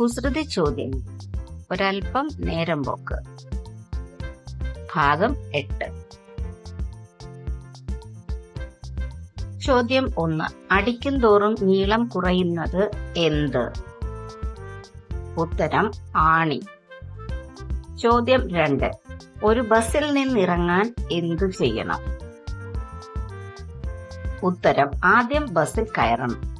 കുസൃതി ചോദ്യം. ഒരൽപ്പം നേരം പോക്ക്. ഭാഗം എട്ട്. ചോദ്യം ഒന്ന്. അടിക്കും തോറും നീളം കുറയുന്നത് എന്ത്? ഉത്തരം ആണി. ചോദ്യം രണ്ട്. ഒരു ബസ്സിൽ നിന്നിറങ്ങാൻ എന്തു ചെയ്യണം? ഉത്തരം ആദ്യം ബസ്സിൽ കയറണം.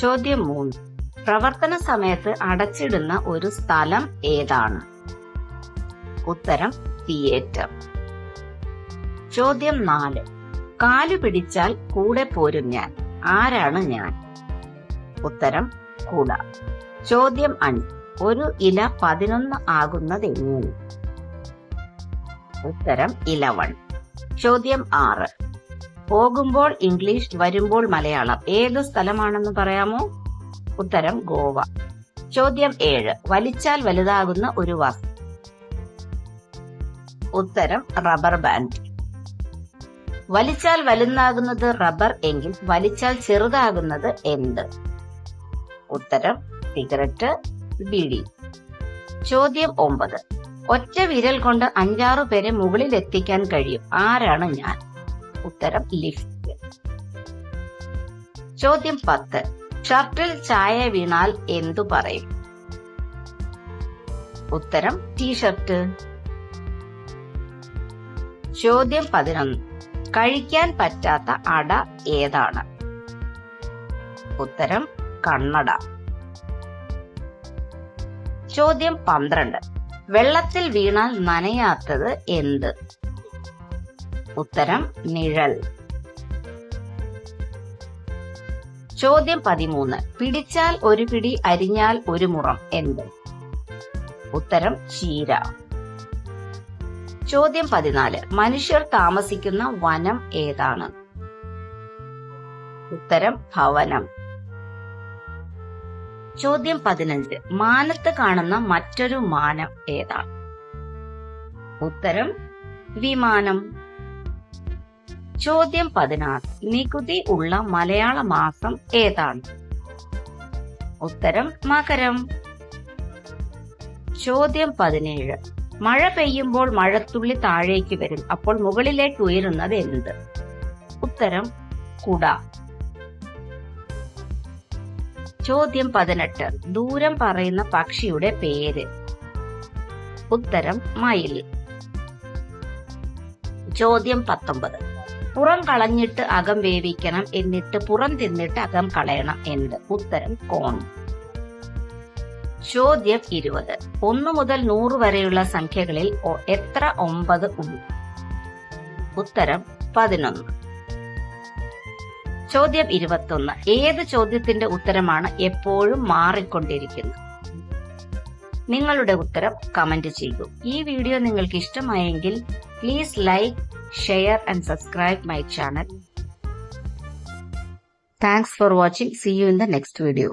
ചോദ്യം മൂന്ന്. പ്രവർത്തന സമയത്ത് അടച്ചിടുന്ന ഒരു സ്ഥലം ഏതാണ്? ഉത്തരം തിയേറ്റർ ചോദ്യം നാല്. കാലു പിടിച്ചാൽ കൂടെ പോരും ഞാൻ. ആരാണ് ഞാൻ? ഉത്തരം കൂട. ചോദ്യം അഞ്ച്. ഒരു ഇല പതിനൊന്ന് ആകുന്നത് എങ്ങനെ? ഉത്തരം ഇലവൺ. ചോദ്യം ആറ്. പോകുമ്പോൾ ഇംഗ്ലീഷ് വരുമ്പോൾ മലയാളം. ഏത് സ്ഥലമാണെന്ന് പറയാമോ? ഉത്തരം ഗോവ. ചോദ്യം ഏഴ്. വലിച്ചാൽ വലുതാകുന്ന ഒരു വസ്തു ഉത്തരം റബ്ബർ ബാൻഡ്. വലിച്ചാൽ വലുതാകുന്നത് റബ്ബർ എങ്കിൽ വലിച്ചാൽ ചെറുതാകുന്നത് എന്ത്? ഉത്തരം സിഗരറ്റ് ബിഡി. ചോദ്യം ഒമ്പത്. ഒറ്റ വിരൽ കൊണ്ട് അഞ്ചാറു പേരെ മുകളിൽ എത്തിക്കാൻ കഴിയും. ആരാണ് ഞാൻ? ഉത്തരം ലിഫ്റ്റ്. ചോദ്യം പത്ത്. ഷർട്ടിൽ ചായ വീണാൽ എന്തു പറയും? ഉത്തരം ടീഷർട്ട്. ചോദ്യം പതിനൊന്ന്. കഴിക്കാൻ പറ്റാത്ത അട ഏതാണ്? ഉത്തരം കണ്ണട. ചോദ്യം പന്ത്രണ്ട്. വെള്ളത്തിൽ വീണാൽ നനയാത്തത് എന്ത്? ഉത്തരം നിഴൽ. ചോദ്യം പതിമൂന്ന്. പിടിച്ചാൽ ഒരു പിടി അരിഞ്ഞാൽ ഒരു മുറം. എന്ത്? ഉത്തരം ചീര ചോദ്യം പതിനാല്. മനുഷ്യർ താമസിക്കുന്ന വനം ഏതാണ്? ഉത്തരം ഭവനം. ചോദ്യം പതിനഞ്ച്. മാനത്ത് കാണുന്ന മറ്റൊരു മാനം ഏതാണ്? ഉത്തരം വിമാനം. ചോദ്യം പതിനാറ്. നികുതി ഉള്ള മലയാള മാസം ഏതാണ്? ഉത്തരം മകരം. ചോദ്യം പതിനേഴ്. മഴ പെയ്യുമ്പോൾ മഴത്തുള്ളി താഴേക്ക് വരും. അപ്പോൾ മുകളിലേക്ക് ഉയരുന്നത് എന്ത്? ഉത്തരം കുട. ചോദ്യം പതിനെട്ട്. ദൂരം പറയുന്ന പക്ഷിയുടെ പേര്. ഉത്തരം മയിൽ. ചോദ്യം പത്തൊമ്പത്. പുറം കളഞ്ഞിട്ട് അകം വേവിക്കണം. എന്നിട്ട് പുറം തിന്നിട്ട് അകം കളയണം എന്ത് ഉത്തരം കോൺ. ചോദ്യം ഇരുപത്. ഒന്ന് മുതൽ നൂറ് വരെയുള്ള സംഖ്യകളിൽ എത്ര ഒമ്പത് ഉണ്ട്? ഉത്തരം പതിനൊന്ന്. ചോദ്യം ഇരുപത്തൊന്ന്. ഏത് ചോദ്യത്തിന്റെ ഉത്തരമാണ് എപ്പോഴും മാറിക്കൊണ്ടിരിക്കുന്നത്? നിങ്ങളുടെ ഉത്തരം കമന്റ് ചെയ്യൂ. ഈ വീഡിയോ നിങ്ങൾക്ക് ഇഷ്ടമായെങ്കിൽ please like share and subscribe my channel thanks for watching see you in the next video